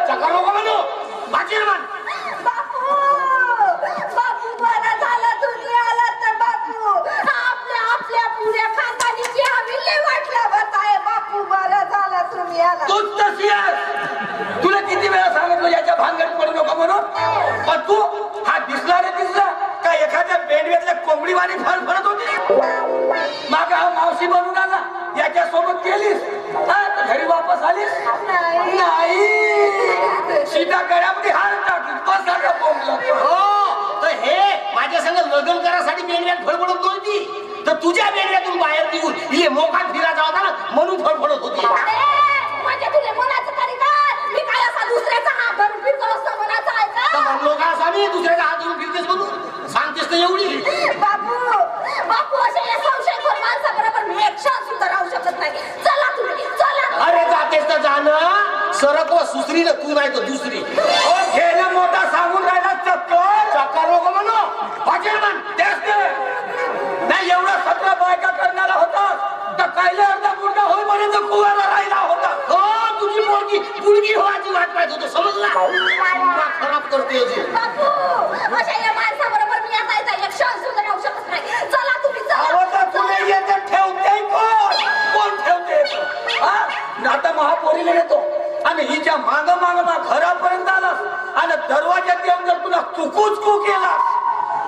चक्कर नको म्हणू? तुला किती वेळा सांगितलं याच्या भानगडीत पडू नको म्हणून? पण तू हा दिसला रे दिसला का एखाद्या बेडव्यातल्या कोंबडीवाणी फळ बेंगल्यात फडफडत नव्हती तर तुझ्या बेंगल्यातून बाहेर निघून इले मोकाट फिरायचा होता ना म्हणून फडफडत होती. म्हणजे तुला मनाचं तरी काय मी काय असा दुसऱ्याचा हात धरून फिरतो असं मनाचं आहे तर का म्हणलो का स्वामी दुसऱ्याचा हात धरून फिरतेस म्हणून? सांगतेस तर एवढी. बापू बापू अशा या संशयखोर माणसाबरोबर मी एक क्षण सुद्धा राहू शकत नाही. चला तुम्ही चला. अरे जातेस तर जाणं. सरक व सुसरी ना तू नाही तर दुसरी. ओ मोठा सांगून राहिला चक्कर. चक्कर नको म्हणू. मुलगा होईपर्यंत कुवारा राहिला होता. हो तुझी पोरगी पुरगी व्हायची वाट पाहत होतो समजला? तुला खराब करते अजून बापू! अशा या माणसाबरोबर मी आता इथं एक क्षण सुद्धा राहू शकत नाही. चला तुम्ही चला. तर तुला येतं ठेवते कोण? कोण ठेवते? हा? न आता महापोरीला येतो. आणि हिच्या माग माग माग घरापर्यंत आलास. आणि दरवाज्यात येऊन जर तुला चुकूच कू केला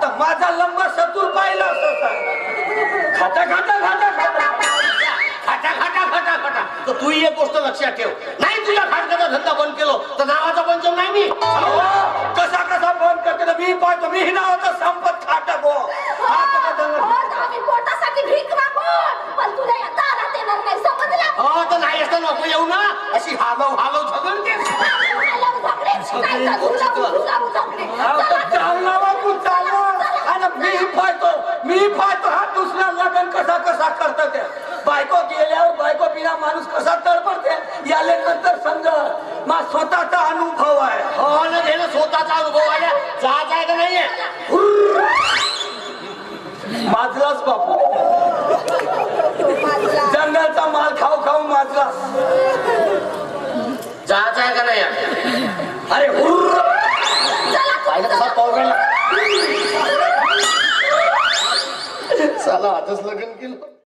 तर माझा लंब सतूर पाहिला तर तू एक गोष्ट लक्षात ठेव. नाही तुझ्या खाटकाचा धंदा बंद केलो तर नावाचा पंचम नाही मी. कसा कसा बंद करते तर मी पाहतो मी नावाचा संपत खाटा गो हा हो, दंगल- हो, हो तर नाही असं नको येऊ ना. अशी हालव हालव झगडते आलं झगडे, नाही तर तुला तुला झगडे. अहो, तर चला, चालना बा तू चालना आणि मी पाहतो मी पाहतो हा दुसरा लग्न कसा कसा करतो ते बायको गेल्यावर बायको बिना माणूस कसा तडपडते याले नंतर समज मा स्वतःचा अनुभव आहे. हो ना ना स्वतःचा अनुभव आल्या जायचं आहे का नाहीये? माजलाच बापू. जंगलचा माल खाऊ खाऊ माजला जायचं आहे का नाही? अरे हुर्र. चला, पाहिलं कसा चला आजच लग्न केलं.